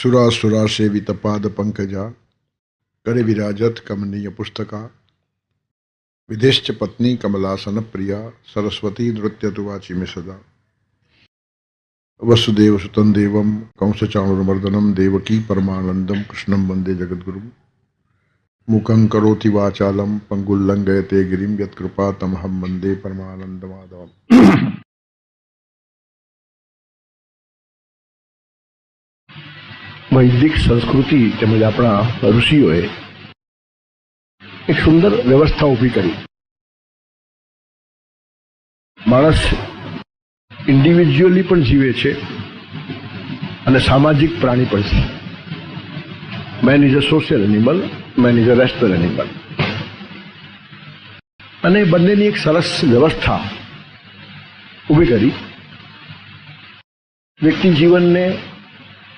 સુરાસુરા સેવિત પાદ પંકજા કરે વિરાજત કમનીય પુસ્તકા વિદેશ્ચ પત્ની કમલાસન પ્રિયા સરસ્વતી નૃત્ય તુવાચી મે સદા વસુદેવ સુતન દેવમ કંસચાણુર્મર્દનમ દેવકી પરમાનંદમ કૃષ્ણમ વંદે જગદગુરુ મુખં કરોતિ વાચાલમ પંગુલ્લંઘયતે ગિરિમ યત્કૃપા તમહમ વંદે પરમાનંદ વૈદિક સંસ્કૃતિ તેમજ આપણા ઋષિઓએ એક સુંદર વ્યવસ્થા ઊભી કરી. માણસ ઇન્ડિવિજ્યુઅલી પણ જીવે છે અને સામાજિક પ્રાણી પણ છે. Man is a social animal man is a rational animal અને બંનેની એક સરસ વ્યવસ્થા ઊભી કરી. વ્યક્તિ જીવનને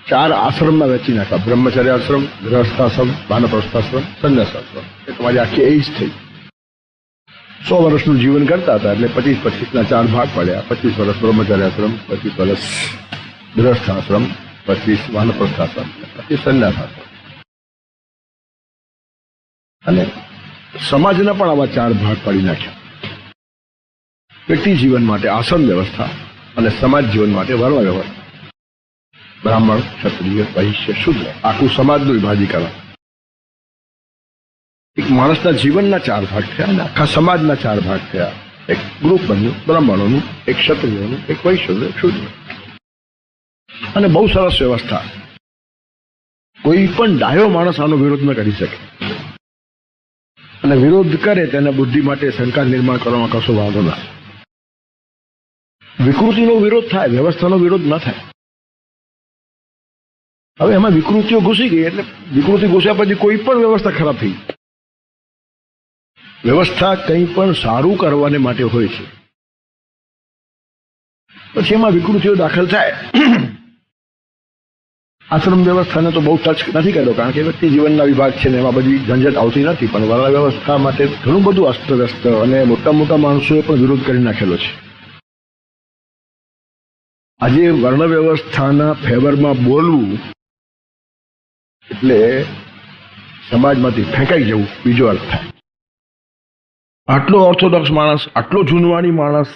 ચાર આશ્રમમાં વેચી નાખ્યા બ્રહ્મચર્ય આશ્રમ, ગૃહસ્થાશ્રમ, વાનપ્રસ્થાશ્રમ, સંન્યાસાશ્રમ. એ તમારી આખી એજ થઈ. સો વર્ષનું જીવન કરતા હતા એટલે પચીસ પચીસના ચાર ભાગ પડ્યા. પચીસ વર્ષ બ્રહ્મચર્ય આશ્રમ, પચીસ વર્ષ ગૃહસ્થાશ્રમ, પચીસ વાનપ્રસ્થાશ્રમ, પચીસ સંન્યાસાશ્રમ. અને સમાજના પણ આવા ચાર ભાગ પાડી નાખ્યા. વ્યક્તિ જીવન માટે આસન વ્યવસ્થા અને સમાજ જીવન માટે વર્ણ વ્યવસ્થા બ્રાહ્મણ, ક્ષત્રિય, વૈશ્ય, શુદ્ર, આખું સમાજનું વિભાજીકરણ. એક માણસના જીવનના ચાર ભાગ થયા અને આખા સમાજના ચાર ભાગ થયા. એક ગ્રુપ બન્યું, બ્રાહ્મણોનું, એક ક્ષત્રિયોનું, એક વૈશ્યનું, એક શુદ્ર અને બહુ સરસ વ્યવસ્થા. કોઈ પણ ડાયો માણસ આનો વિરોધ ન કરી શકે. અને વિરોધ કરે તેને બુદ્ધિ માટે સરકાર નિર્માણ કરવામાં કશો વાંધો ના વિકૃતિનો વિરોધ થાય, વ્યવસ્થાનો વિરોધ ન થાય. હવે એમાં વિકૃતિઓ ઘૂસી ગઈ એટલે વિકૃતિ ઘૂસ્યા પછી કોઈ પણ વ્યવસ્થા ખરાબ થઈ વ્યવસ્થા કંઈ પણ સારું કરવાને માટે હોય છે. પછી એમાં વિકૃતિઓ દાખલ થાય. આશ્રમ વ્યવસ્થાને તો બહુ ટચ નથી કર્યો કારણ કે વ્યક્તિ જીવનના વિભાગ છે ને એમાં બધી ઝંઝટ આવતી નથી, પણ વર્ણ વ્યવસ્થા માટે ઘણું બધું અસ્તવ્યસ્ત અને મોટા મોટા માણસોએ પણ વિરોધ કરી નાખેલો છે. આજે વર્ણ વ્યવસ્થાના ફેવરમાં બોલવું એટલે સમાજમાંથી ફેંકાઈ જવું બીજો અર્થ થાય. આટલો ઓર્થોડોક્સ માણસ, આટલો જૂનવાણી માણસ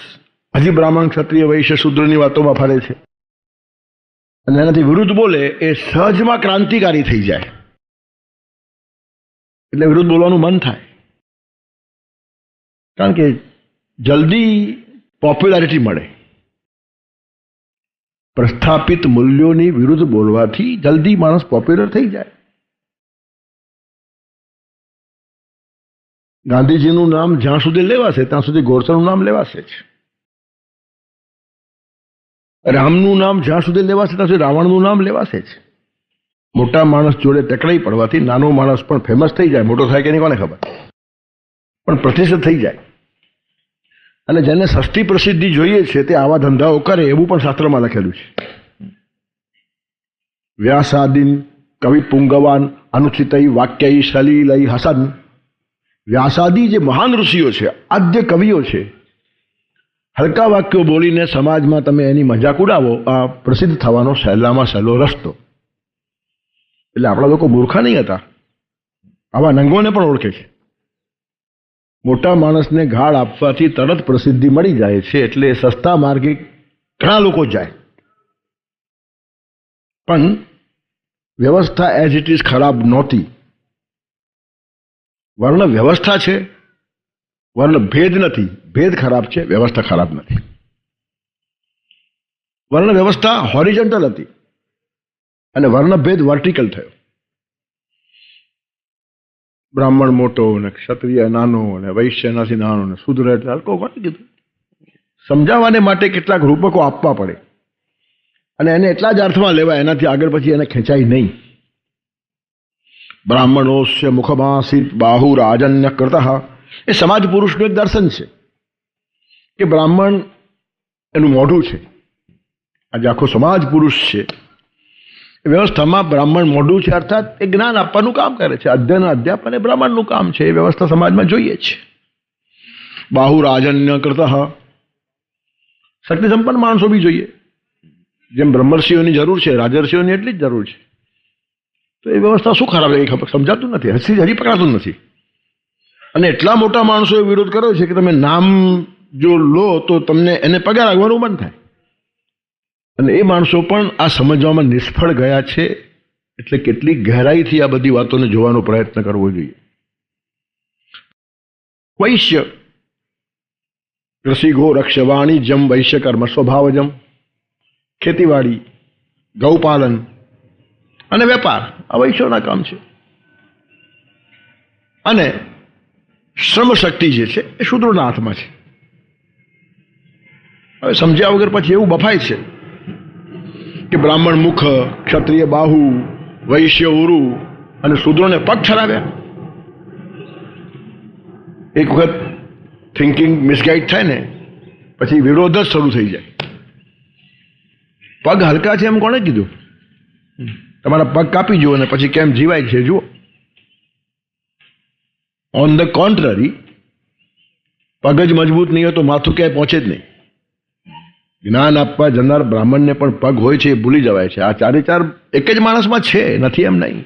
હજી બ્રાહ્મણ, ક્ષત્રિય, વૈશ્ય, શુદ્રની વાતોમાં ફરે છે. અને એનાથી વિરુદ્ધ બોલે એ સહજમાં ક્રાંતિકારી થઈ જાય. એટલે વિરુદ્ધ બોલવાનું મન થાય. કારણ કે જલ્દી પોપ્યુલારિટી મળે. પ્રસ્થાપિત મૂલ્યોની વિરુદ્ધ બોલવાથી જલ્દી માણસ પોપ્યુલર થઈ જાય. ગાંધીજીનું નામ જ્યાં સુધી લેવાશે, ત્યાં સુધી ગોરસનું નામ લેવાશે જ. રામનું નામ જ્યાં સુધી લેવાશે, ત્યાં સુધી રાવણનું નામ લેવાશે જ. મોટા માણસ જોડે ટકરાઈ પડવાથી નાનો માણસ પણ ફેમસ થઈ જાય. મોટો થાય કે નહીં કોને ખબર? પણ પ્રતિષ્ઠિત થઈ જાય. અને જેને સસ્તી પ્રસિદ્ધિ જોઈએ છે તે આવા ધંધાઓ કરે એવું પણ શાસ્ત્રમાં લખેલું છે. વ્યાસાદિન કવિ પુંગવાન અનુચિતય વાક્યઈ સલીલય હસન. વ્યાસાદી જે મહાન ઋષિઓ છે, આદ્ય કવિઓ છે, હલકા વાક્યો બોલીને સમાજમાં તમે એની મજાક ઉડાવો, આ પ્રસિદ્ધ થવાનો સહેલામાં સહેલો રસ્તો. એટલે આપણા લોકો મૂર્ખા નહીં હતા. આવા નંગોને પણ ઓળખે છે. મોટા માણસને ગાળ આપવાથી તરત પ્રસિદ્ધિ મળી જાય છે, એટલે સસ્તા માર્ગે ઘણા લોકો જાય. પણ વ્યવસ્થા એઝ ઇટ ઇઝ ખરાબ નહોતી. વર્ણ વ્યવસ્થા છે, વર્ણ ભેદ નથી. ભેદ ખરાબ છે, વ્યવસ્થા ખરાબ નથી. વર્ણ વ્યવસ્થા હોરિજન્ટલ હતી. અને વર્ણભેદ વર્ટિકલ થયો. બ્રાહ્મણ મોટો ને ક્ષત્રિય નાનો ને વૈશ્ય એનાથી નાનો ને શુદ્ર એટલે હલકો કોને કીધું? સમજાવવાને માટે કેટલાક રૂપકો આપવા પડે. અને એને એટલા જ અર્થમાં લેવાય, એનાથી આગળ પછી એને ખેંચાય નહીં. બ્રાહ્મણોશ્ય મુખમાસિત બાહુ રાજન્ય કરતા એ સમાજ પુરુષનું એક દર્શન છે કે બ્રાહ્મણ એનું મોઢું છે. આજે આખો સમાજ પુરુષ છે. વ્યવસ્થામાં બ્રાહ્મણ મોઢું છે અર્થાત એ જ્ઞાન આપવાનું કામ કરે છે. અધ્યયન અધ્યાપન એ બ્રાહ્મણનું કામ છે. એ વ્યવસ્થા સમાજમાં જોઈએ છે. બાહુ રાજન્ય કરતા શક્તિ સંપન્ન માણસો બી જોઈએ. જેમ બ્રહ્મર્ષિઓની જરૂર છે, રાજર્ષિઓની એટલી જ જરૂર છે. તો એ વ્યવસ્થા શું ખરાબ એ ખબર સમજાતું નથી. હસી હજી પકડાતું નથી. અને એટલા મોટા માણસોએ વિરોધ કર્યો છે કે તમે નામ જો લો તો તમને એને પગાર આગવાનું બંધ થાય. અને એ માણસો પણ આ સમજવામાં નિષ્ફળ ગયા છે એટલે કેટલી ગહેરાઈથી આ બધી વાતોને જોવાનો પ્રયત્ન કરવો જોઈએ. વૈશ્ય કૃષિ ગોરક્ષ વાણિજ્યમ વૈશ્ય કર્મ સ્વભાવજમ, ખેતીવાડી, ગૌપાલન અને વેપાર, આ વૈશ્યોના કામ છે. અને શ્રમ શક્તિ જે છે એ શૂદ્રોના હાથમાં છે. હવે સમજ્યા વગર પછી એવું બફાય છે. કે બ્રાહ્મણ મુખ, ક્ષત્રિય બાહુ, વૈશ્ય ઉરુ અને શૂદ્રોને પગ ઠરાવ્યા એક વખત થિંકિંગ મિસગાઈડ થાય ને, પછી વિરોધ જ શરૂ થઈ જાય. પગ હલકા છે એમ કોણે કીધું? તમારા પગ કાપી જુઓ અને પછી કેમ જીવાય છે જુઓ. ઓન ધ કોન્ટ્રરી પગ જ મજબૂત નહીં હોય તો માથું ક્યાંય પહોંચે જ નહીં. જ્ઞાન આપવા જનાર બ્રાહ્મણને પણ પગ હોય છે એ ભૂલી જવાય છે. આ ચારે ચાર એક જ માણસમાં છે, નથી એમ નહીં.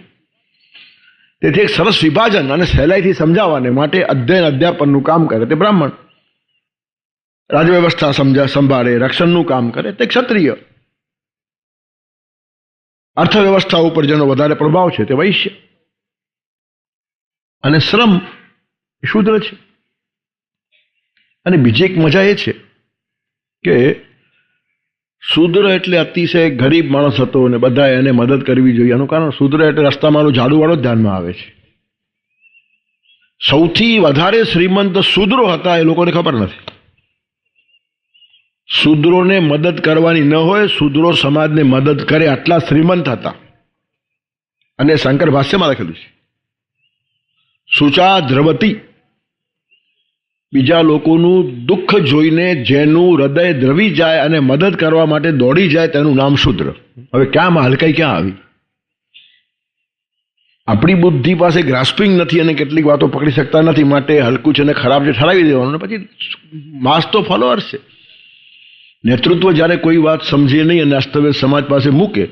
તેથી એક સરસ વિભાજન અને સહેલાઈથી સમજાવવાને માટે અધ્યયન અધ્યાપનનું કામ કરે તે બ્રાહ્મણ. રાજવ્યવસ્થા સમજા, સંભાળે, રક્ષણનું કામ કરે તે ક્ષત્રિય. અર્થવ્યવસ્થા ઉપર જેનો વધારે પ્રભાવ છે તે વૈશ્ય. અને શ્રમ શૂદ્ર છે. અને બીજી એક મજા એ છે કે શૂદ્ર એટલે અતિશય ગરીબ માણસ હતો અને બધાએ એને મદદ કરવી જોઈએ. એનું કારણ શૂદ્ર એટલે રસ્તામાં ઝાડુવાળો જ ધ્યાનમાં આવે છે. સૌથી વધારે શ્રીમંત શૂદ્રો હતા, એ લોકોને ખબર નથી. શૂદ્રોને મદદ કરવાની ન હોય શૂદ્રો સમાજને મદદ કરે આટલા શ્રીમંત હતા. અને શંકર ભાષ્યમાં લખેલું છે. સુચા દ્રવતી બીજા લોકોનું દુઃખ જોઈને જેનું હૃદય દ્રવી જાય અને મદદ કરવા માટે દોડી જાય તેનું નામ શુદ્ર. હવે ક્યાં હલકાઈ ક્યાં આવી? આપણી બુદ્ધિ પાસે ગ્રાસ્પિંગ નથી અને કેટલીક વાતો પકડી શકતા નથી. માટે હલકું છે અને ખરાબ છે, ઠરાવી દેવાનું પછી માસ તો ફોલોઅર્સ છે. નેતૃત્વ જ્યારે કોઈ વાત સમજે નહીં અને અસ્તવ્યસ્ત સમાજ પાસે મૂકે,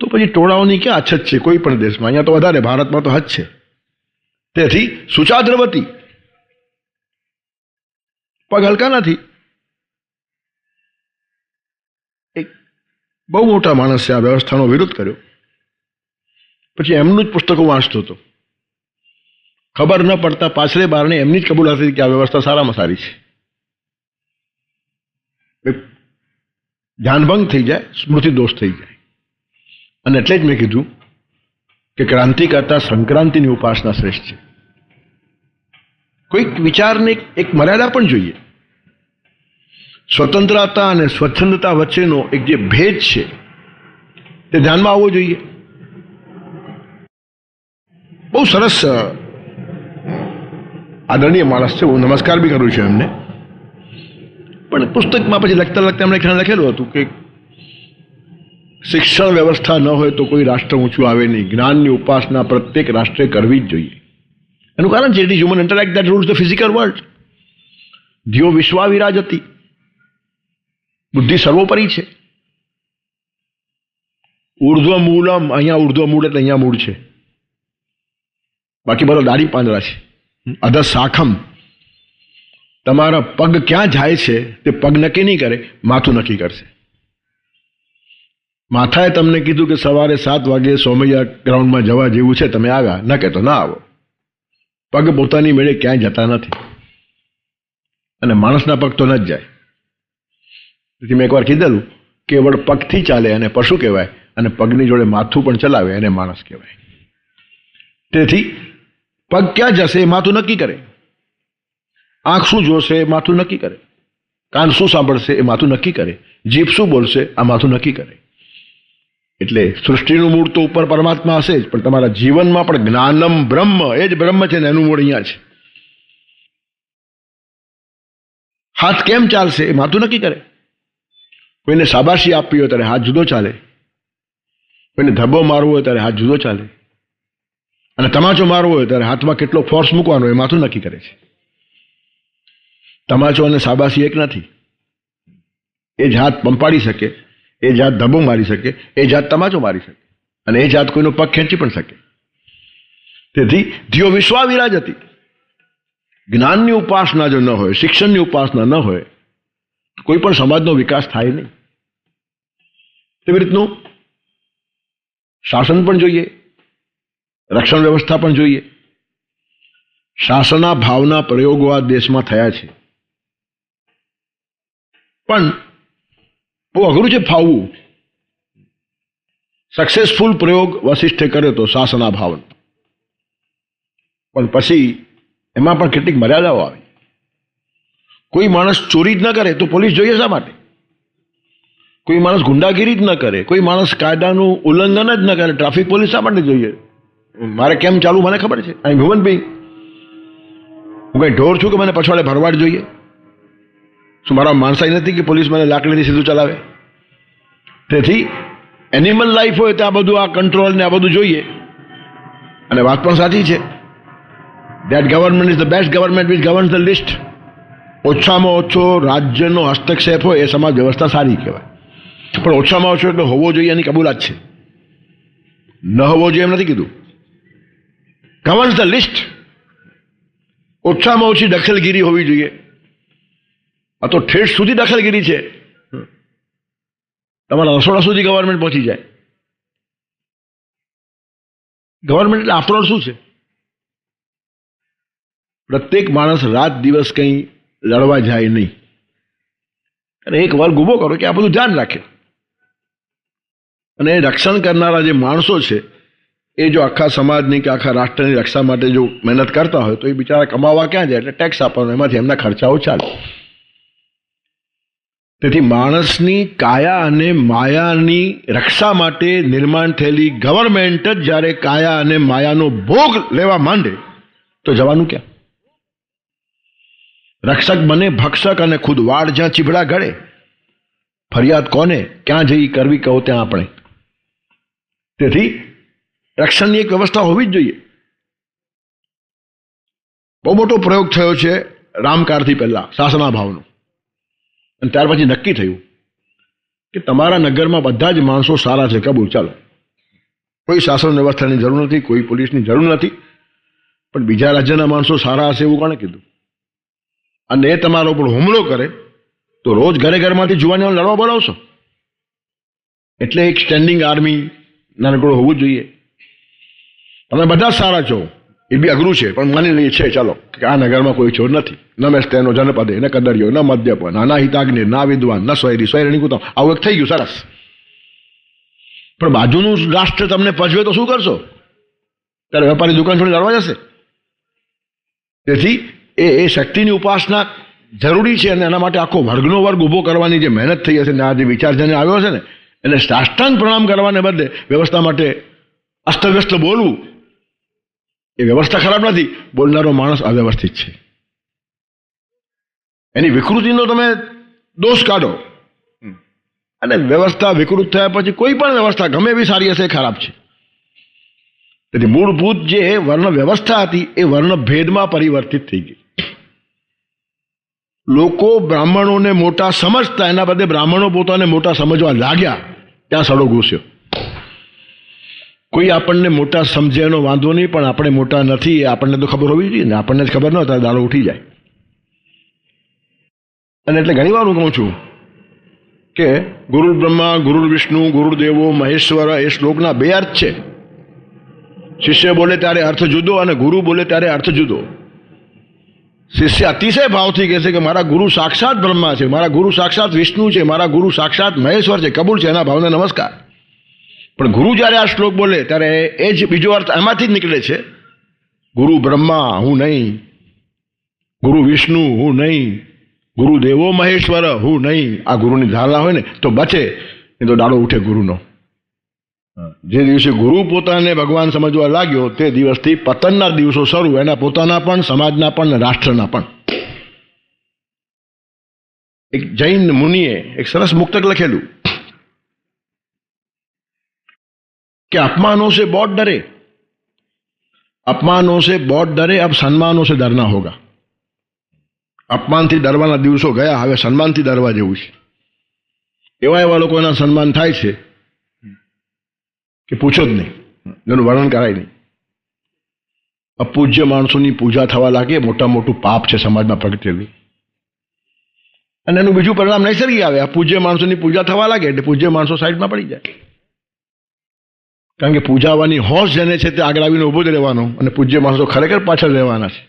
તો પછી ટોળાઓની ક્યાં અછત છે? કોઈ પણ દેશમાં. અહીંયા તો વધારે, ભારતમાં તો હદ છે. તેથી સુચાદ્રવતી પગ હલકા નથી. એક બહુ મોટા માણસે આ વ્યવસ્થાનો વિરોધ કર્યો. પછી એમનું જ પુસ્તકો વાંચતો હતો. ખબર ન પડતા પાછલે બારણે એમની જ કબૂલાત હતી કે આ વ્યવસ્થા સારામાં સારી છે. ધ્યાનભંગ થઈ જાય, સ્મૃતિ દોષ થઈ જાય. અને એટલે જ મેં કીધું કે ક્રાંતિ કરતાં સંક્રાંતિની ઉપાસના શ્રેષ્ઠ છે. કોઈક વિચારને એક મર્યાદા પણ જોઈએ. સ્વતંત્રતા અને સ્વચ્છંદતા વચ્ચેનો એક જે ભેદ છે, તે ધ્યાનમાં આવવો જોઈએ. બહુ સરસ આદરણીય માણસ છે. હું નમસ્કાર બી કરું છું એમને. પણ પુસ્તકમાં પછી લખતા લખતા એમણે ખ્યાલ લખેલું હતું કે શિક્ષણ વ્યવસ્થા ન હોય તો કોઈ રાષ્ટ્ર ઊંચું આવે નહીં. જ્ઞાનની ઉપાસના પ્રત્યેક રાષ્ટ્રે કરવી જ જોઈએ. એનું કારણ છે it is human interact that rules the physical world ધ્યો વિશ્વા વિરાજતી બુદ્ધિ સર્વોપરી છે. ઉર્ધ્વ મૂળમ અહીંયા ઉર્ધ્વ મૂળ એટલે અહીંયા મૂળ છે. બાકી બધા દાઢી પાંદડા છે. અધર શાખમ તમારા પગ ક્યાં જાય છે, તે પગ નક્કી નહીં કરે, માથું નક્કી કરશે. માથાએ તમને કીધું કે સવારે સાત વાગે સોમૈયા ગ્રાઉન્ડમાં જવા જેવું છે, તમે આવ્યા. ન કે તો ના આવો. પગ પોતાની મેળે ક્યાંય જતા નથી. અને માણસના પગ તો ન જ જાય. તેથી મેં એકવાર કીધેલું કેવળ પગથી ચાલે અને પશુ કહેવાય અને પગની જોડે માથું પણ ચલાવે એને માણસ કહેવાય. તેથી પગ ક્યાં જશે એ માથું નક્કી કરે. આંખ શું જોશે એ માથું નક્કી કરે. કાન શું સાંભળશે એ માથું નક્કી કરે. જીભ શું બોલશે આ માથું નક્કી કરે. એટલે સૃષ્ટિનું મૂળ તો ઉપર પરમાત્મા હશે જ, પણ તમારા જીવનમાં પણ જ્ઞાનમ બ્રહ્મ, એ જ બ્રહ્મ છે ને એનું મૂળ અહીંયા છે. હાથ કેમ ચાલશે એ માથું નક્કી કરે. કોઈને શાબાશી આપવી હોય ત્યારે હાથ જુદો ચાલે. કોઈને ધબ્બો મારવો હોય ત્યારે હાથ જુદો ચાલે. અને તમાચો મારવો હોય ત્યારે હાથમાં કેટલો ફોર્સ મૂકવાનો એ માથું નક્કી કરે છે. તમાચો અને શાબાશી એક નથી. એ જ હાથ પંપાડી શકે. એ જાત ધબો મારી શકે, એ જાત તમાચો મારી શકે, અને એ જાત કોઈનો પગ ખેંચી પણ શકે. તેથી ધીઓ વિશ્વાવિરાજ હતી. જ્ઞાનની ઉપાસના જો ન હોય, શિક્ષણની ઉપાસના ન હોય, કોઈ પણ સમાજનો વિકાસ થાય નહીં. તેવી રીતનું શાસન પણ જોઈએ, રક્ષણ વ્યવસ્થા પણ જોઈએ. શાસના ભાવના પ્રયોગો આ દેશમાં થયા છે. પણ બહુ અઘરું છે ફાવવું. સક્સેસફુલ પ્રયોગ વશિષ્ઠે કર્યો તો શાસના ભાવનો પણ પછી એમાં પણ કેટલીક મર્યાદાઓ આવી. કોઈ માણસ ચોરી જ ન કરે તો પોલીસ જોઈએ શા માટે? કોઈ માણસ ગુંડાગીરી જ ન કરે, કોઈ માણસ કાયદાનું ઉલ્લંઘન જ ન કરે, ટ્રાફિક પોલીસ શા માટે જોઈએ? મારે કેમ ચાલુ મને ખબર છે. અહીં ભુવનભાઈ, હું કઈ ઢોર છું કે મને પછવાડે ભરવાડ જોઈએ? શું મારા માણસાઈ નથી કે પોલીસ મને લાકડીથી સીધું ચલાવે? તેથી એનિમલ લાઈફ હોય તો આ બધું, આ કંટ્રોલ ને આ બધું જોઈએ. અને વાત પણ સાચી છે. That government is the best government which governs the least ઓછામાં ઓછો રાજ્યનો હસ્તક્ષેપ હોય એ સમાજ વ્યવસ્થા સારી કહેવાય. પણ ઓછામાં ઓછો એટલે હોવો જોઈએ એની કબૂલાત છે. ન હોવો જોઈએ એમ નથી કીધું. ગવર્ન્સ ધ લિસ્ટ ઓછામાં ઓછી દખલગીરી હોવી જોઈએ. આ તો ઠેઠ સુધી દખલગીરી છે. તમારા રસોડા સુધી ગવર્મેન્ટ પહોંચી જાય. ગવર્મેન્ટ એટલે આફ્ટરઓલ શું છે? પ્રત્યેક માણસ રાત દિવસ કંઈ લડવા જાય નહીં. અને એક વર્ગ ઊભો કરો કે આ બધું ધ્યાન રાખે. અને રક્ષણ કરનારા જે માણસો છે, એ જો આખા સમાજની કે આખા રાષ્ટ્રની રક્ષા માટે જો મહેનત કરતા હોય તો એ બિચારા કમાવા ક્યાં જાય? એટલે ટેક્સ આપવાનો, એમાંથી એમના ખર્ચાઓ ચાલે. તેથી માણસની કાયા અને માયાની રક્ષા માટે નિર્માણ થયેલી ગવર્મેન્ટ જ જ્યારે કાયા અને માયાનો ભોગ લેવા માંડે, તો જવાનું ક્યાં? રક્ષક બને, ભક્ષક અને ખુદ વાડ જ્યાં ચીભડા ગળે. ફરિયાદ કોને? ક્યાં જઈ કરવી કહો ત્યાં આપણે. તેથી રક્ષણની એક વ્યવસ્થા હોવી જ જોઈએ. બહુ મોટો પ્રયોગ થયો છે રામકારથી પહેલા શાસના ભાવનો અને ત્યાર પછી નક્કી થયું કે તમારા નગરમાં બધા જ માણસો સારા છે. કબૂલ. ચાલો. કોઈ શાસન વ્યવસ્થાની જરૂર નથી, કોઈ પોલીસની જરૂર નથી, પણ બીજા રાજ્યના માણસો સારા હશે એવું કોણે કીધું? અને એ તમારા ઉપર હુમલો કરે, તો રોજ ઘરે ઘરમાંથી જુવાનીઓ લડવા બોલાવશો? એટલે એક સ્ટેન્ડિંગ આર્મી નાનકડું હોવું જોઈએ. તમે બધા સારા છો. એ બી અઘરું છે, પણ માની લઈએ છે, ચાલો, કે આ નગરમાં કોઈ છોડ નથી. ન મેસ્તેનો જનપદે, ન કદર્યો ન મદ્યપ ના હિતાગ્નિ, ના વિદ્વાન, ન સ્વૈરી સ્વૈરણી કુતમ. આવું એક થઈ ગયું, સરસ. પણ બાજુનું રાષ્ટ્ર તમને પજવે તો શું કરશો? ત્યારે વેપારી દુકાન છોડી લડવા જશે તેથી એ એ શક્તિની ઉપાસના જરૂરી છે અને એના માટે આખો વર્ગનો વર્ગ ઊભો કરવાની જે મહેનત થઈ હશે ને આ જે વિચારજને આવ્યો છે ને, એને સાષ્ટાંગ પ્રણામ કરવાને બદલે વ્યવસ્થા માટે અસ્તવ્યસ્ત બોલવું એ વ્યવસ્થા ખરાબ નથી. બોલનારો માણસ અવ્યવસ્થિત છે. એની વિકૃતિનો તમે દોષ કાઢો. અને વ્યવસ્થા વિકૃત થયા પછી કોઈ પણ વ્યવસ્થા ગમે એવી સારી હશે ખરાબ છે. તેથી મૂળભૂત જે વર્ણ વ્યવસ્થા હતી એ વર્ણ ભેદમાં પરિવર્તિત થઈ ગઈ. લોકો બ્રાહ્મણોને મોટા સમજતા, એના બદલે બ્રાહ્મણો પોતાને મોટા સમજવા લાગ્યા. ત્યાં સડો ઘૂસ્યો. કોઈ આપણને મોટા સમજે એનો વાંધો નહીં, પણ આપણે મોટા નથી આપણને તો ખબર હોવી જોઈએ ને. આપણને જ ખબર ન હતા દાડો ઉઠી જાય. અને એટલે ઘણી વાર હું કહું છું કે ગુરુ બ્રહ્મા, ગુરુ વિષ્ણુ ગુરુદેવો મહેશ્વર, એ શ્લોકના બે અર્થ છે. શિષ્ય બોલે ત્યારે અર્થ જુદો અને ગુરુ બોલે ત્યારે અર્થ જુદો. શિષ્ય અતિશય ભાવથી કહેશે કે મારા ગુરુ સાક્ષાત બ્રહ્મા છે, મારા ગુરુ સાક્ષાત વિષ્ણુ છે, મારા ગુરુ સાક્ષાત મહેશ્વર છે, કબૂલ છે, એના ભાવને નમસ્કાર. પણ ગુરુ જ્યારે આ શ્લોક બોલે, ત્યારે એ જ બીજો અર્થ એમાંથી જ નીકળે છે. ગુરુ બ્રહ્મા, હું નહીં. ગુરુ વિષ્ણુ, હું નહીં. ગુરુ દેવો મહેશ્વર, હું નહીં. આ ગુરુની ધારણા હોય ને, તો બચે. એ તો દાડો ઉઠે ગુરુનો. જે દિવસે ગુરુ પોતાને ભગવાન સમજવા લાગ્યો, તે દિવસથી પતનના દિવસો શરૂ. એના પોતાના પણ, સમાજના પણ રાષ્ટ્રના પણ. એક જૈન મુનિએ એક સરસ મુક્તક લખેલું. कि अपमानों से बहुत डरे अपमानों से बहुत डरे अब सम्मानों से डरना होगा અપમાનથી ડરવાના દિવસો ગયા હવે સન્માનથી ડરવા જેવું છે એવા એવા લોકોના સન્માન થાય છે કે પૂછો જ નહીં એનું વર્ણન કરાય નહીં અપૂજ્ય માણસોની પૂજા થવા લાગે મોટા મોટું પાપ છે સમાજમાં પ્રગટેલું અને એનું બીજું પરિણામ નૈસર્ગિક આવે અપૂજ્ય માણસોની પૂજા થવા લાગે એટલે પૂજ્ય માણસો સાઈડમાં પડી જાય કારણ કે પૂજાવાની હોશ જેને છે તે આગળ આવીને ઊભો જ રહેવાનો અને પૂજ્ય માણસો ખરેખર પાછળ રહેવાના છે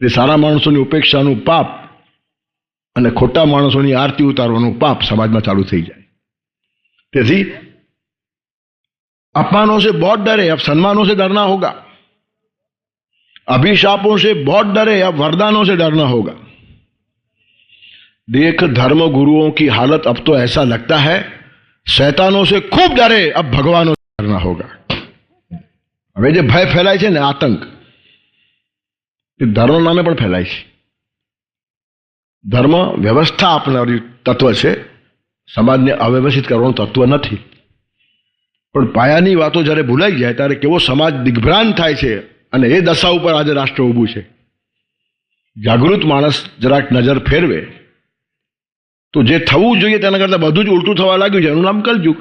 એટલે સારા માણસોની ઉપેક્ષાનું પાપ અને ખોટા માણસોની આરતી ઉતારવાનું પાપ સમાજમાં ચાલુ થઈ જાય તેથી अपमानों से बहुत डरे अब सम्मानों से डरना होगा अभिशापों से बहुत डरे अब वरदानों से डरना होगा देख धर्म गुरुओं की हालत अब तो ऐसा लगता है शैतानों से खूब डरे अब भगवानों से डरना होगा હવે જે ભય ફેલાય છે ને આતંક એ ધર્મ નામે પણ ફેલાય છે ધર્મ વ્યવસ્થા આપનારી તત્વ છે સમાજને અવ્યવસ્થિત કરવાનું તત્વ નથી પણ પાયાની વાતો જ્યારે ભૂલાઈ જાય ત્યારે કેવો સમાજ દિગ્ભ્રાંત થાય છે અને એ દશા ઉપર આજે રાષ્ટ્ર ઊભું છે જાગૃત માણસ જરાક નજર ફેરવે તો જે થવું જોઈએ તેના કરતાં બધું જ ઉલટું થવા લાગ્યું છે એનું નામ કલયુગ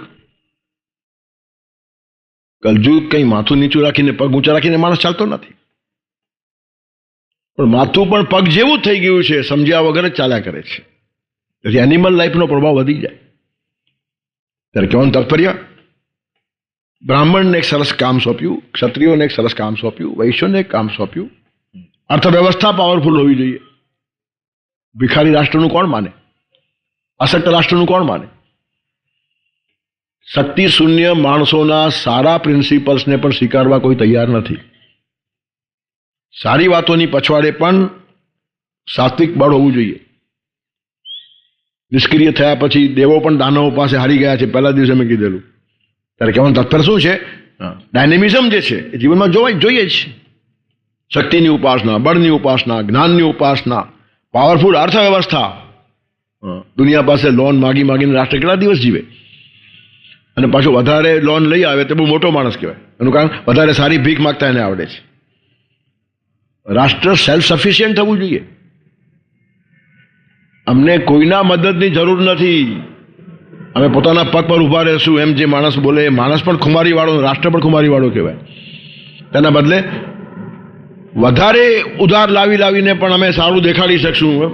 કલયુગ કંઈ માથું નીચું રાખીને, પગ ઊંચા રાખીને માણસ ચાલતો નથી. પણ માથું પણ પગ જેવું થઈ ગયું છે, સમજ્યા વગર જ ચાલ્યા કરે છે. તેથી એનિમલ લાઈફનો પ્રભાવ વધી જાય. ત્યારે કહેવાનું તાત્પર્ય, બ્રાહ્મણને એક સરસ કામ સોંપ્યું, ક્ષત્રિયોને એક સરસ કામ સોંપ્યું, વૈશ્યોને એક કામ સોંપ્યું. અર્થવ્યવસ્થા પાવરફુલ હોવી જોઈએ. ભિખારી રાષ્ટ્રનું કોણ માને? અશક્ત રાષ્ટ્રનું કોણ માને? શક્તિ શૂન્ય માણસોના સારા પ્રિન્સિપલ્સને પણ સ્વીકારવા કોઈ તૈયાર નથી. સારી વાતોની પછવાડે પણ સાત્વિક બળ હોવું જોઈએ. નિષ્ક્રિય થયા પછી દેવો પણ દાનવો પાસે હારી ગયા છે પહેલા દિવસે મેં કીધેલું. ત્યારે કહેવાનું તત્પર શું છે? ડાયનેમિઝમ જે છે એ જીવનમાં જોવાય જોઈએ જ. શક્તિની ઉપાસના બળની ઉપાસના જ્ઞાનની ઉપાસના પાવરફુલ અર્થવ્યવસ્થા. દુનિયા પાસે લોન માગી માગીને રાષ્ટ્ર કેટલા દિવસ જીવે? અને પાછો વધારે લોન લઈ આવે તે બહુ મોટો માણસ કહેવાય. એનું કારણ વધારે સારી ભીખ માગતા એને આવડે છે. રાષ્ટ્ર સેલ્ફ સફિશિયન્ટ થવું જોઈએ. અમને કોઈના મદદની જરૂર નથી. અમે પોતાના પગ પર ઊભા રહેશું એમ જે માણસ બોલે માણસ પણ ખુમારી વાળો રાષ્ટ્ર પણ ખુમારીવાળો કહેવાય. તેના બદલે વધારે ઉધાર લાવી લાવીને પણ અમે સારું દેખાડી શકશું.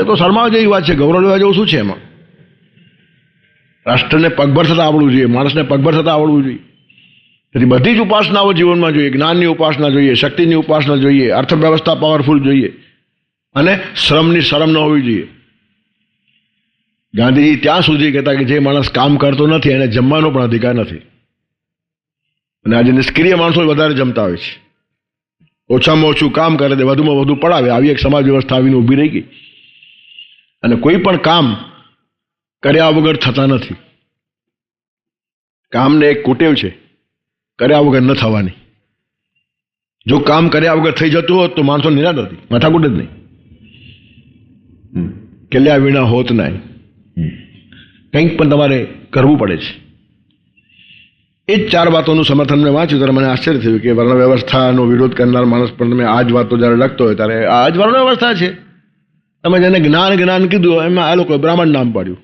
એ તો શરમાવા જેવી વાત છે, ગૌરવ જેવું શું છે એમાં? રાષ્ટ્રને પગભર થતાં આવડવું જોઈએ, માણસને પગભર થતાં આવડવું જોઈએ. તેથી બધી જ ઉપાસનાઓ જીવનમાં જોઈએ, જ્ઞાનની ઉપાસના જોઈએ, શક્તિની ઉપાસના જોઈએ, અર્થવ્યવસ્થા પાવરફુલ જોઈએ, અને શ્રમની શરમ ન હોવી જોઈએ. ગાંધીજી ત્યાં સુધી કહેતા કે જે માણસ કામ કરતો નથી, એને જમવાનો પણ અધિકાર નથી. અને આજે નિષ્ક્રિય માણસો વધારે જમતા હોય છે. ઓછામાં ઓછું કામ કરે, તે વધુમાં વધુ પડાવે, આવી એક સમાજ વ્યવસ્થા આવીને ઊભી રહી ગઈ. અને કોઈ પણ કામ કર્યા વગર થતા નથી. કામને એક કુટેવ છે, કર્યા વગર ન થવાની. જો કામ કર્યા વગર થઈ જતું હોત તો માણસો નિરાશ હતી માથાકૂટ જ નહીં. કેલ્યા વિના હોત નહીં. કંઈક પણ તમારે કરવું પડે છે. એ જ ચાર વાતોનું સમર્થન મેં વાંચ્યું, ત્યારે મને આશ્ચર્ય થયું કે વર્ણ વ્યવસ્થાનો વિરોધ કરનાર માણસ પણ તમે આ જ વાતો જ્યારે લખતો હોય, ત્યારે આ જ વર્ણ વ્યવસ્થા છે. તમે જેને જ્ઞાન જ્ઞાન કીધું એમાં આ લોકોએ બ્રાહ્મણ નામ પાડ્યું.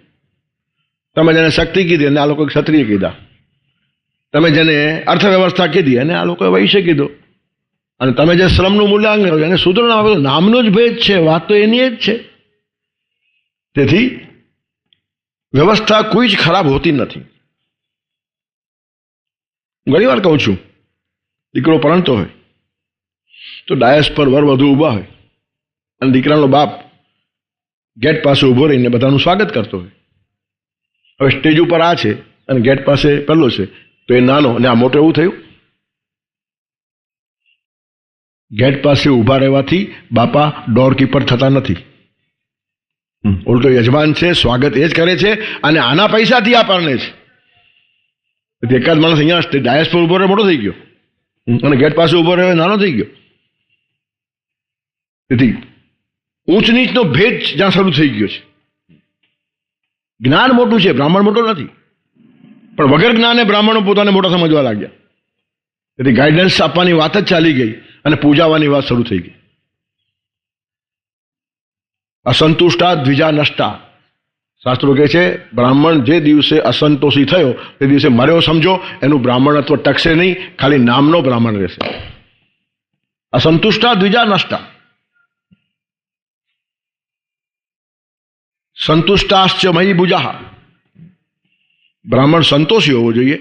તમે જેને શક્તિ કીધી અને આ લોકોએ ક્ષત્રિય કીધા. તમે જેને અર્થવ્યવસ્થા કીધી અને આ લોકોએ વૈશ્ય કીધો. અને તમે જે શ્રમનું મૂલ્યાંકન કર્યું, એને સુધરણ આપ્યું નામનો જ ભેદ છે, વાત તો એની જ છે. તેથી વ્યવસ્થા કોઈ જ ખરાબ હોતી નથી. ઘણી વાર કહું છું, દીકરો પરણતો હોય, તો ડાયસ પર વર વધુ ઊભા હોય. અને દીકરાનો બાપ ગેટ પાસે ઊભો રહીને બધાનું સ્વાગત કરતો હોય. હવે સ્ટેજ ઉપર આ છે અને ગેટ પાસે પહેલો છે. તો એ નાનો અને આ મોટો એવું થયું. ગેટ પાસે ઊભા રહેવાથી બાપા ડોર કીપર થતા નથી. ઉલટો યજમાન છે, સ્વાગત એ જ કરે છે અને આના પૈસાથી આ પરણે છે. એકાદ માણસ અહીંયા ડાયસ પર ઊભો રહે મોટો થઈ ગયો. અને ગેટ પાસે ઊભો રહ્યો, નાનો થઈ ગયો. તેથી ઊંચ નીચનો ભેદ જ્યાં શરૂ થઈ ગયો છે. જ્ઞાન મોટું છે, બ્રાહ્મણ મોટો નથી. પણ વગર જ્ઞાને બ્રાહ્મણો પોતાને મોટા સમજવા લાગ્યા. તેથી ગાઈડન્સ આપવાની વાત જ ચાલી ગઈ અને પૂજાવાની વાત શરૂ થઈ ગઈ. અસંતુષ્ટા દ્વિજા નષ્ટા. શાસ્ત્રો કહે છે, બ્રાહ્મણ જે દિવસે અસંતોષી થયો, તે દિવસે મર્યો સમજો, એનું બ્રાહ્મણત્વ ટકશે નહીં, ખાલી નામનો બ્રાહ્મણ રહેશે. અસંતુષ્ટા દ્વિજા નષ્ટા. સંતુષ્ટાશ્ચ મહી ભુજા બ્રાહ્મણ સંતોષી હોવો જોઈએ.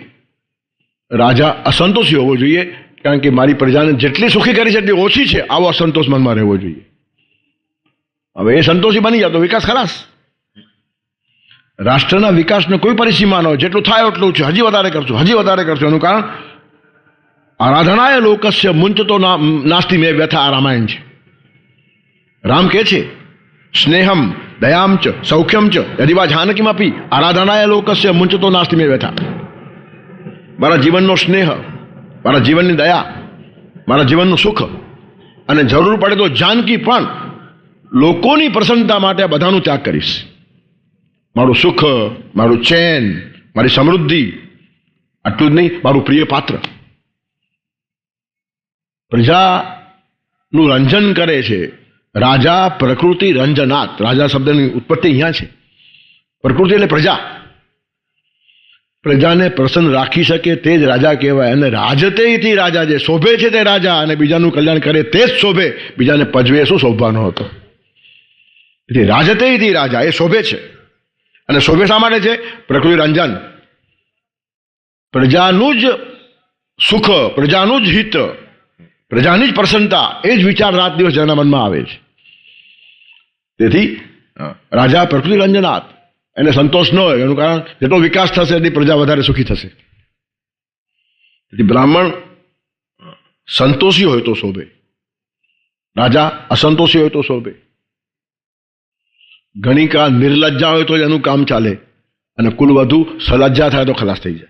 રાજા અસંતોષી હોવો જોઈએ, કારણ કે મારી પ્રજાને જેટલી સુખી કરી છે, એટલી ઓછી છે. આવો અસંતોષ મનમાં રહેવો જોઈએ. હવે એ સંતોષી બની જાય તો વિકાસ ખલાસ રાષ્ટ્રના વિકાસનો કોઈ પરિસીમા ન હોય. જેટલું થાય એટલું છે હજી વધારે કરશું, હજી વધારે કરશું. એનું કારણ આરાધનાય લોકસ્ય મુંચતો નાસ્તિ મેં વ્યથા આ રામાયણ છે. રામ કહે છે, સ્નેહમ દયામ ચ, સૌખ્યમ ચ, યદિવા જાનકીમપી આરાધનાય લોકસ્ય મુંચતો નાસ્તિ મેં બેઠા મારા જીવનનો સ્નેહ, મારા જીવનની દયા, મારા જીવનનું સુખ અને જરૂર પડે તો જાનકી પણ લોકોની પ્રસન્નતા માટે બધાનું ત્યાગ કરીશ. મારું સુખ, મારું ચેન, મારી સમૃદ્ધિ, આટલું જ નહીં, મારું પ્રિય પાત્ર. પ્રજાનું રંજન કરે છે. રાજા પ્રકૃતિ રંજનાથ. રાજા શબ્દની ઉત્પત્તિ અહીંયા છે. પ્રકૃતિ એટલે પ્રજા. પ્રજાને પ્રસન્ન રાખી શકે તે જ રાજા કહેવાય. અને રાજતેથી રાજા જે શોભે છે તે રાજા અને બીજાનું કલ્યાણ કરે તે જ શોભે. બીજાને પજવે શું શોભવાનો હતો? એટલે રાજતેથી રાજા એ શોભે છે. અને શોભે શા માટે છે? પ્રકૃતિ રંજન. પ્રજાનું જ સુખ, પ્રજાનું જ હિત પ્રજાની જ પ્રસન્નતા એ જ વિચાર રાત દિવસ જેના મનમાં આવે છે. તેથી રાજા પ્રકૃતિ રંજનાથ, એને સંતોષ ન હોય, એનું કારણ જેટલો વિકાસ થશે એટલી પ્રજા વધારે સુખી થશે. તેથી બ્રાહ્મણ સંતોષી હોય તો શોભે. રાજા અસંતોષી હોય તો શોભે. ગણિકા નિર્લજ્જા હોય તો જ એનું કામ ચાલે. અને કુલ વધુ સલજ્જા થાય તો ખલાસ થઈ જાય.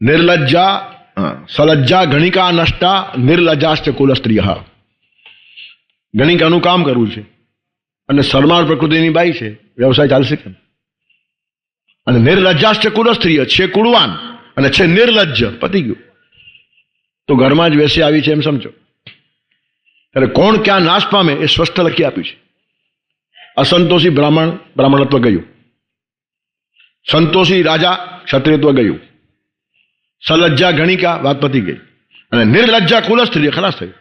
નિર્લજ્જા સલજ્જા ગણિકા નષ્ટા નિર્લજ્જાશ્ચ કુલ સ્ત્રીય ગણિકાનું કામ કરવું છે. અને શરમાળ પ્રકૃતિની બાઈ છે. વ્યવસાય ચાલશે કેમ? અને નિર્લજ્જાશ્ચ કુલ સ્ત્રીય છે કુળવાન. અને છે નિર્લજ્જ, પતી ગયું. તો ઘરમાં જ વેસી આવી છે એમ સમજો. ત્યારે કોણ ક્યાં નાશ પામે એ સ્પષ્ટ લખી આપ્યું છે. અસંતોષી બ્રાહ્મણ, બ્રાહ્મણત્વ ગયું. સંતોષી રાજા ક્ષત્રિયત્વ ગયું. સલજ્જા ગણિકા વાત પતી ગઈ. અને નિર્લજ્જા કુલ સ્ત્રી ખલાસ થઈ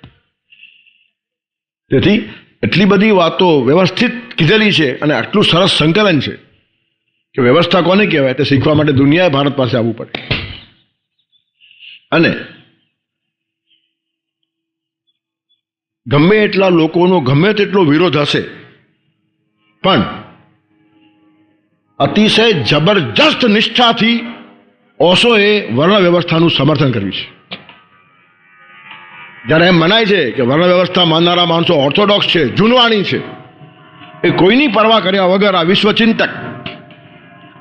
તેથી એટલી બધી વાતો વ્યવસ્થિત કીધેલી છે અને આટલું સરસ સંકલન છે કે વ્યવસ્થા કોને કહેવાય? તે શીખવા માટે દુનિયાએ ભારત પાસે આવવું પડે. અને ગમે એટલા લોકોનો ગમે તેટલો વિરોધ હશે, પણ અતિશય જબરજસ્ત નિષ્ઠાથી ઓશોએ વર્ણ વ્યવસ્થાનું સમર્થન કર્યું છે. જ્યારે એમ મનાય છે કે વર્ણ વ્યવસ્થા માનનારા માણસો ઓર્થોડોક્સ છે, જૂનવાણી છે, એ કોઈની પરવા કર્યા વગર આ વિશ્વચિંતક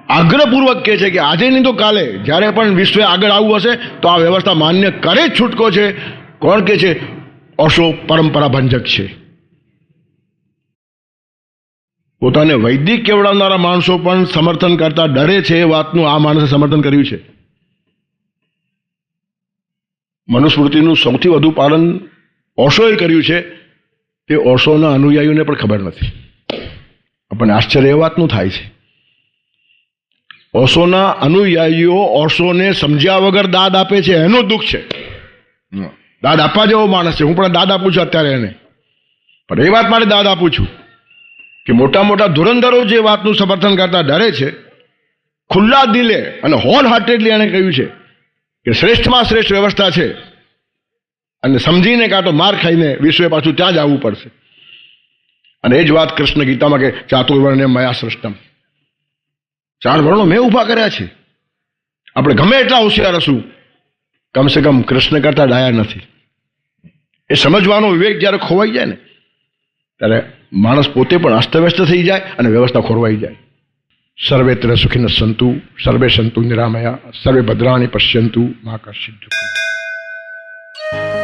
આગ્રહપૂર્વક કહે છે કે આજે નહીં તો કાલે, જ્યારે પણ વિશ્વે આગળ આવવું હશે, તો આ વ્યવસ્થા માન્ય કરે જ છૂટકો છે. કોણ કે છે? ઓશો પરંપરા ભંજક છે. પોતાને વૈદિક કેવડાવનારા માણસો પણ સમર્થન કરતા ડરે છે એ વાતનું આ માણસે સમર્થન કર્યું છે. મનુસ્મૃતિનું સૌથી વધુ પાલન ઓશોએ કર્યું છે. તે ઓશોના અનુયાયીઓને પણ ખબર નથી. આપણને આશ્ચર્ય એ વાતનું થાય છે. ઓશોના અનુયાયીઓ ઓશોને સમજ્યા વગર દાદ આપે છે, એનું દુઃખ છે. દાદ આપવા જેવો માણસ છે. હું પણ દાદ આપું છું અત્યારે એને. પણ એ વાત મારે દાદ આપું છું. કે મોટા મોટા ધુરંધરો જે વાતનું સમર્થન કરતા ડરે છે, ખુલ્લા દિલે અને હોલ હાર્ટેડલી એણે કહ્યું છે કે શ્રેષ્ઠમાં શ્રેષ્ઠ વ્યવસ્થા છે અને સમજીને કાં તો માર ખાઈને વિશ્વે પાછું ત્યાં જ આવવું પડશે. અને એ જ વાત કૃષ્ણ ગીતામાં કે ચાતુર્વર્ણ્ય મયા સૃષ્ટમ. ચાર વર્ણો મેં ઊભા કર્યા છે. આપણે ગમે એટલા હોશિયાર હશું, કમસે કમ કૃષ્ણ કરતા ડાયા નથી. એ સમજવાનો વિવેક જ્યારે ખોવાઈ જાય ને, ત્યારે માણસ પોતે પણ અસ્તવ્યસ્ત થઈ જાય અને વ્યવસ્થા ખોરવાઈ જાય. સર્વેત્ર સુખીન સંતુ, સર્વે સંતુ નિરામયા, સર્વે ભદ્રાણી પશ્યંતુ, મા દુઃખમ